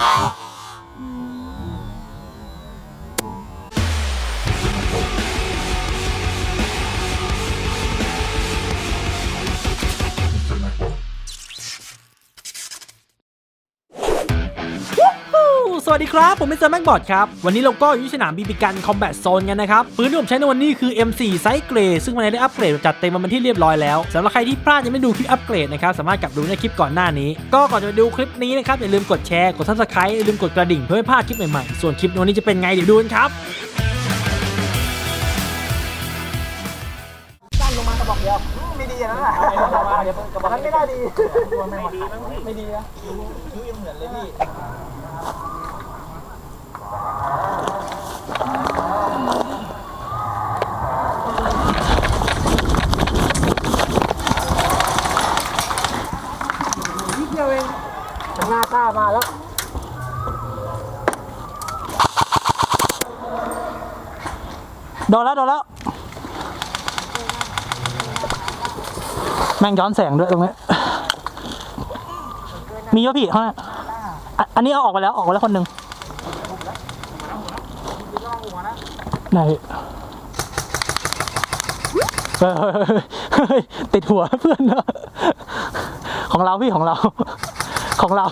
Oh! ครับ ผมเป็นเซอร์แม็กบอดครับ วันนี้เราก็อยู่ที่สนามบีบีกันคอมแบทโซนกันนะครับ ปืนที่ผมใช้ในวันนี้คือ M4 ไซส์เกรดซึ่งมันได้อัปเกรดจัดเต็มมาเป็นที่เรียบร้อยแล้วสำหรับใครที่พลาดยังไม่ดูคลิปอัปเกรดนะครับ สามารถกลับดูในคลิปก่อนหน้านี้ ก็ก่อนจะไปดูคลิปนี้นะครับ อย่าลืมกดแชร์กด subscribe อย่าลืมกดกระดิ่งเพื่อไม่พลาดคลิปใหม่ๆส่วนคลิปในวันนี้จะเป็นไงเดี๋ยวดูกันครับสั้นลงมากระบอกเดียวไม่ดีนะน่ะมันไม่น่าดีไม่ดีมั้งพี่ไม่ดีนะคิ้วยังเหมือนเลยพี่ นิดเดียวเองมันหน้าตามาแล้ว โดนแล้วโดนแล้ว แม่งย้อนแสงด้วยตรงนี้ มีเยอะพี่เขาเนี่ยอะอันนี้เอาออกไปแล้วออกไปแล้วคนหนึ่งไหนเฮ้ยเฮ้ยเฮ้ยติดหัวเพื่อนเนะของเราพี่ของเรา ของเรา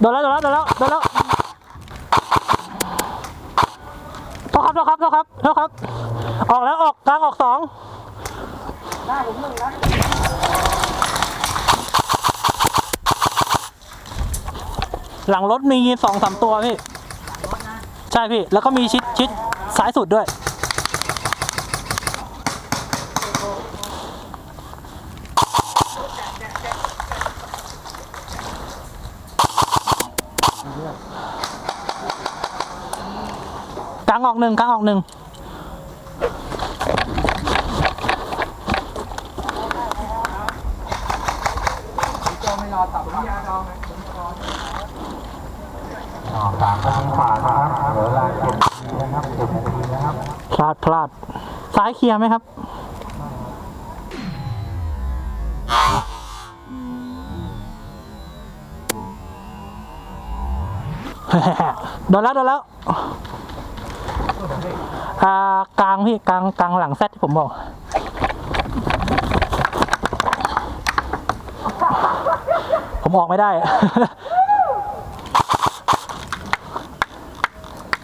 โดนแล้วโดนแล้วโดนแล้วโดนแล้วโทษครับโทษครับโทษครับโทษครับ ออกแล้วออกกลางออกสองหลังรถมีสองสามตัวพี่ ใช่พี่ แล้วก็มีชิดชิดซ้ายสุดด้วยางออกหนึ่งกลางออกหนึ่งสามนาทีผ่านนะครับเหลือเวลาเจ็ดนาทีนะครับเจ็ดนาทีนะครับพลาดพลาดซ้ายเคลียร์ไหมครับโดนแล้วโดนแล้ว อ่ากลางพี่กลางกลางหลังแซดที่ผมบอกผมออกไม่ได้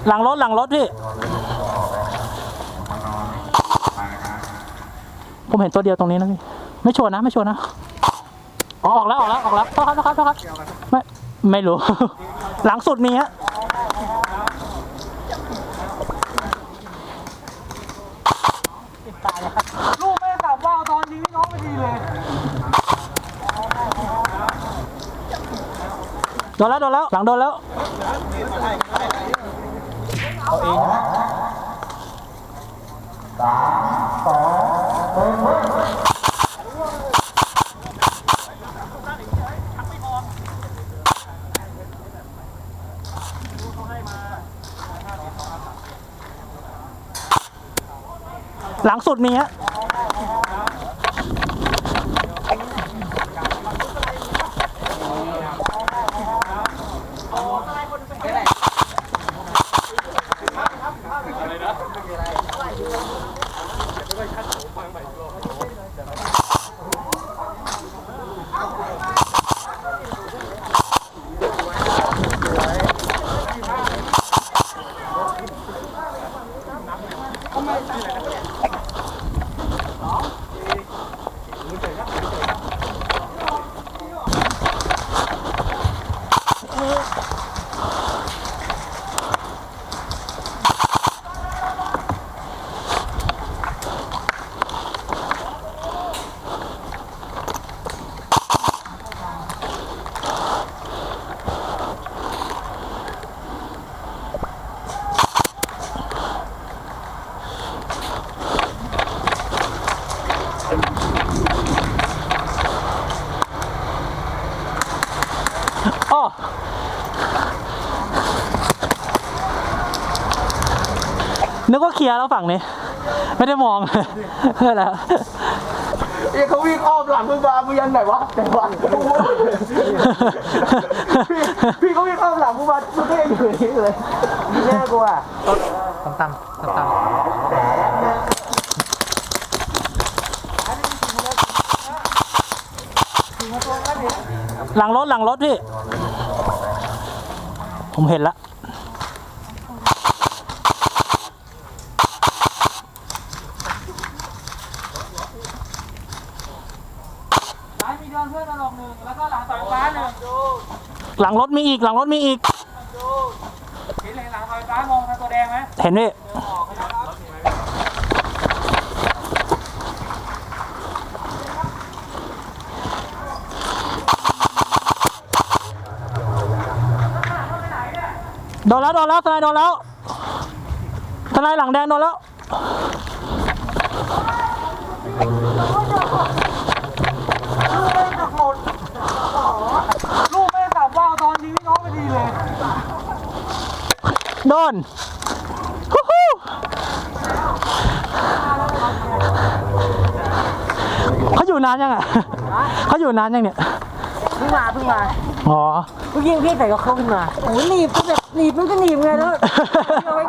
หลังรถหลังรถพี่ ผมเห็นตัวเดียวตรงนี้นะพี่ ไม่ชวร์นะ ไม่ชวร์นะออออกแล้วออกแล้วออกแล้วโทษครับโทษครับโทษครับไม่ไม่รู้ หลังสุดมีฮะ ลูกไม่กลับว่าวตอนนี้น้องไม่ดีเลยโดนแล้วโดนแล้ว หลังโดนแล้ว หลังสุดมีฮะ อ้อนึกว่าเคลียร์แล้วฝั่งนี้ ไม่ได้มองเพื่อแล้วอ้เขาวิ่งอ้อมหลังมึงมามึงยันไหนวะไหนวะพี่พี่เขาวิ่งอ้อมหลังมึงมามึงก็ยังอยู่อย่างนี้เลยแน่กูอะต่ำต่ำต่ำ หลังรถหลังรถพี่ ผมเห็นละซ้ายมีเดินเพื่อนตลกหนึ่งแล้วก็หลังเสาไฟฟ้าหนึ่งหลังรถมีอีกหลังรถมีอีก เห็นเลยหลังเสาไฟฟ้ามองทางตัวแดงไหมเห็นพี่ โดนแล้วโดนแล้วทนายโดนแล้วทนายหลังแดงโดนแล้วลูกไม่ได้กลับว่าวตอนนี้น้องไม่ดีเลย โดนฮู้ฮู้เขาอยู่นานยังอะเขาอยู่นานยังเนี่ย เพิ่งมาเพิ่งมาอ๋อเมื่อกี้พี่ใส่ก็เข้าขึ้นมาโอ้ยหนีบก็แบบหนีบมันก็หนีบไงแล้วเอาไว้